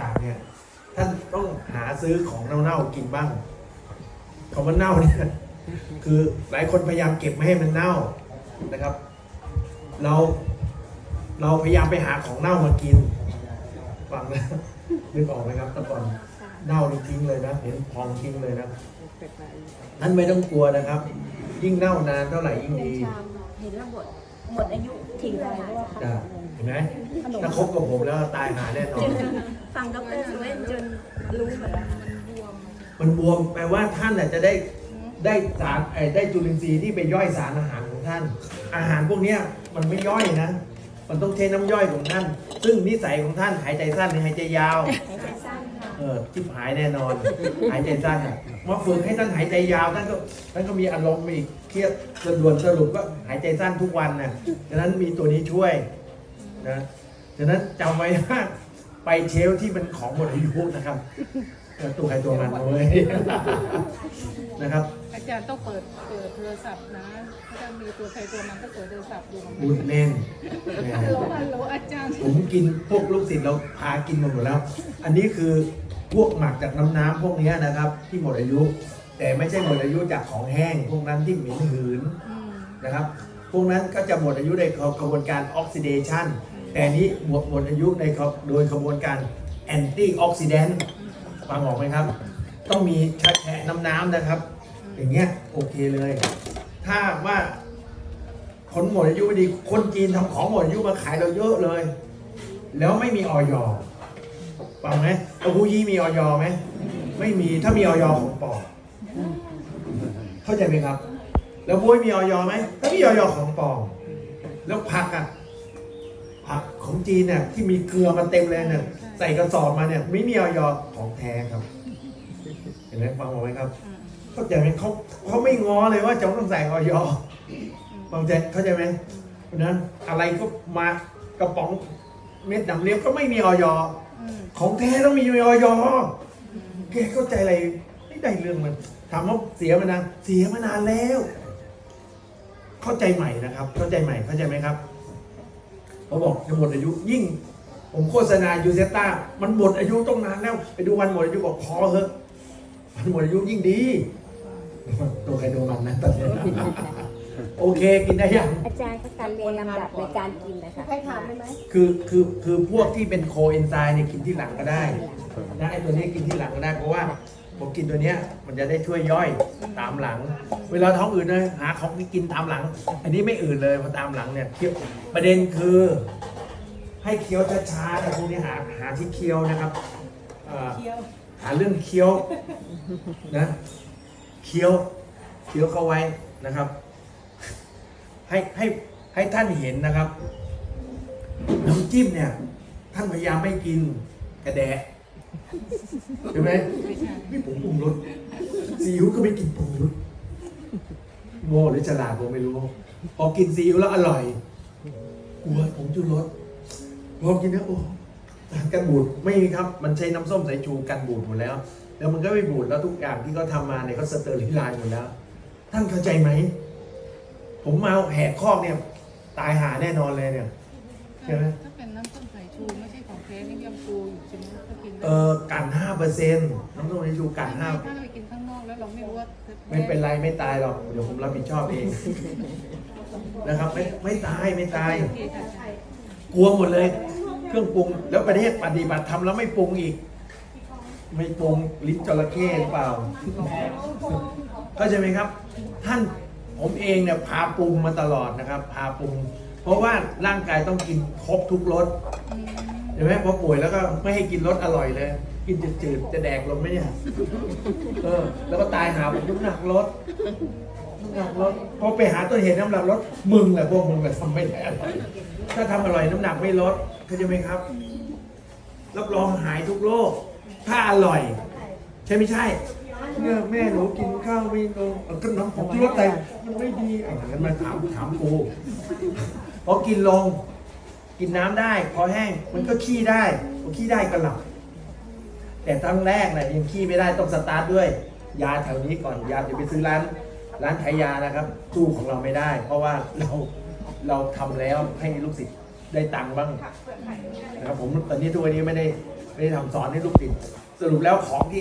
ต่างๆเนี่ยท่านต้องหาซื้อของเน่าๆกินบ้างคำว่าเน่าเนี่ยคือหลายคนพยายามเก็บไม่ให้มันเน่านะครับ เราเราพยายามไปหาของเน่ามากินฟังนะนึกออกไหมครับตะก่อนเน่าทิ้งเลยนะ เห็นพองทิ้งเลยนะท่านไม่ต้องกลัวนะครับ ยิ่งเน่านานเท่าไหร่ยิ่งดีเห็นแล้วหมด หมดอายุทิ้งเลยเพราะว่าได้เห็นไหมถ้าคบกับผมแล้วตายหาแน่นอน ฟังดรสุเวนจนรู้หมดแล้วมันบวมแปลว่าท่านน่ะจะได้ได้สารไอ้ได้จุลินทรีย์ที่ไปย่อยสารอาหารของท่าน อาหารพวกเนี้ยมันไม่ย่อยนะ มันต้องเทน้ำย่อยของท่าน ซึ่งนิสัยของท่านหายใจสั้นหรือหายใจยาว หายใจสั้นค่ะ เออจิบหายแน่นอน หายใจสั้นอะมาฝึกให้ท่านหายใจยาวท่านก็ท่านก็มีอารมณ์อีกเครียดสะดวนสรุปก็หายใจสั้นทุกวันนะฉะนั้นมีตัวนี้ช่วยนะฉะนั้นจำไว้ว่าไปเชลฟ์ที่เป็นของหมดอายุนะครับเออตัวใครตัวมันเลยนะครับ อาจารย์ต้องเปิดเปิดโทรศัพท์นะถ้ามีตัวใครตัวมันก็เปิดโทรศัพท์ดูมันพูดเล่นแหมฮัลโหลฮัลโหลอาจารย์ ผมกินพวกลูกศิษย์เราพากินมาหมดแล้ว อันนี้คือ พวกหมักจากน้ำน้ำพวกเนี้ยนะครับ ที่หมดอายุ แต่ไม่ใช่หมดอายุจากของแห้ง พวกนั้นที่เหม็นหืนอืมนะครับ พวกนั้นก็จะหมดอายุในกระบวนการออกซิเดชันแต่อันนี้หมดหมดอายุในโดยกระบวนการแอนตี้ออกซิแดนต์ฟังออกไหมครับ ต้องมีแฉะน้ำน้ำนะครับ อย่างเงี้ยโอเคเลย ถ้าว่าคนหมดอายุไม่ดีคนจีนทำของหมดอายุมาขายเราเยอะเลย แล้วไม่มีออย ฟังไหมเต้าหู้ยี่มีออยไหมไม่มีถ้ามีออยของปลอมเข้าใจไหมครับ แล้วบวยมีออยไหมถ้ามีออยของปลอมแล้วผักอะผักของจีนเนี่ยที่มีเกลือมาเต็มเลยเนี่ยใส่กระสอบมาเนี่ย ไม่มีออยของแท้ครับ เห็นไหมฟังออกไหมครับเข้าใจไหมเขาเขาไม่ง้อเลยว่าจะต้องใส่ออยฟังใจเข้าใจไหมเพราะฉะนั้นอะไรก็มากระป๋อง เม็ดดำเลี้ยงก็ไม่มีออยอืมของแท้ต้องมีออยแกเข้าใจอะไรไม่ได้เรื่องมันถามว่าเสียมานานเสียมานานแล้ว เข้าใจใหม่นะครับ เข้าใจใหม่เข้าใจไหมครับเขาบอกจะหมดอายุยิ่ง ผมโฆษณายูเซต้ามันหมดอายุต้องนานแล้ว ไปดูวันหมดอายุบอกพอเถอะวันหมดอายุยิ่งดีตัวใครตัวมันนะตอนนี้ โอเคกินได้ยัง อาจารย์ก็การเรียนลำดับในการกินนะคะใครถามได้ไหมคือคือคือพวกที่เป็นโคเอนไซม์เนี่ยกินที่หลังก็ได้นะไอตัวนี้กินที่หลังก็ได้เพราะว่าผมกินตัวเนี้ยมันจะได้ช่วยย่อยตามหลัง เวลาท้องอืดเลยหาของที่กินตามหลัง อันนี้ไม่อืดเลยเพราะตามหลังเนี่ยเคี้ยวประเด็นคือ ให้เคี้ยวช้าๆนะพวกนี้หาหาที่เคี้ยวนะครับเอ่อหาเรื่องเคี้ยวนะเคี้ยวเคี้ยวเข้าไว้นะครับ ให้ให้ให้ท่านเห็นนะครับ น้ำจิ้มเนี่ย ท่านพยายามไม่กินกระแดะใช่ไหมไม่ใช่ไม่ผงปรุงรสซีอิ๊วก็ไม่กินปรุงรสโง่หรือฉลาดผมไม่รู้ พอกินซีอิ๊วแล้วอร่อยกลัวผมชูรสพอกินแล้วโอ้กันบูดไม่มีครับ มันใช้น้ำส้มสายชูกันบูดหมดแล้ว แล้วมันก็ไม่บูดแล้วทุกอย่างที่เขาทำมาเนี่ยเขาสเตอร์ลิไลน์หมดแล้ว ท่านเข้าใจไหม ผมมาแหกคอกเนี่ย ตายหาแน่นอนเลยเนี่ย ใช่ไหม ถ้าเป็นน้ำส้มสายชูไม่ใช่ของแท้นี่ยังฟูอยู่ใช่ไหมถ้ากินเออกันห้าเปอร์เซ็นต์น้ำส้มสายชูกันห้า ถ้าเราไปกินข้างนอกแล้วเราไม่รู้ว่าไม่เป็นไรไม่ตายหรอก เดี๋ยวผมรับผิดชอบเอง นะครับ ไม่ไม่ตายไม่ตาย โอเคค่ะกลัวหมดเลย เครื่องปรุงแล้วประเทศปฏิบัติทำแล้วไม่ปรุงอีก ไม่ปรุงลิ้นจระเข้หรือเปล่าก็ใช่ไหมครับ ท่าน ผมเองเนี่ยพาปรุงมาตลอดนะครับพาปรุง เพราะว่าร่างกายต้องกินครบทุกรสอืมเห็นไหมพอป่วยแล้วก็ไม่ให้กินรสอร่อยเลย กินจืดๆจะแดกลงไหมเนี่ยเออ แล้วก็ตายหาผมน้ำหนักลดน้ำหนักลดพอไปหาต้นเหตุน้ำหนักลดมึงแหละพวกมึงแหละทำไม่ได้อร่อยถ้าทำอร่อยน้ำหนักไม่ลดเข้าใจไหมครับรับรองหายทุกโรคถ้าอร่อย ใช่ไม่ใช่ เนี่ยแม่หนูกินข้าวไม่ลงเอาก็น้ำผมที่รสใจมันไม่ดีอะงั้นมาถามถามกูพอกินลง กินน้ำได้คอแห้งมันก็ขี้ได้พอขี้ได้ก็หลับแต่ตั้งแรกนะยังขี้ไม่ได้ต้องสตาร์ทด้วย ยาแถวนี้ก่อนยาจะไปซื้อร้าน ร้านขายยานะครับสู้ของเราไม่ได้ เพราะว่าเราเราทำแล้วให้ลูกศิษย์ได้ตังค์บ้างนะครับผมตอนนี้ทุกวันนี้ไม่ได้ไม่ได้ทำสอนให้ลูกติดสรุปแล้วของที่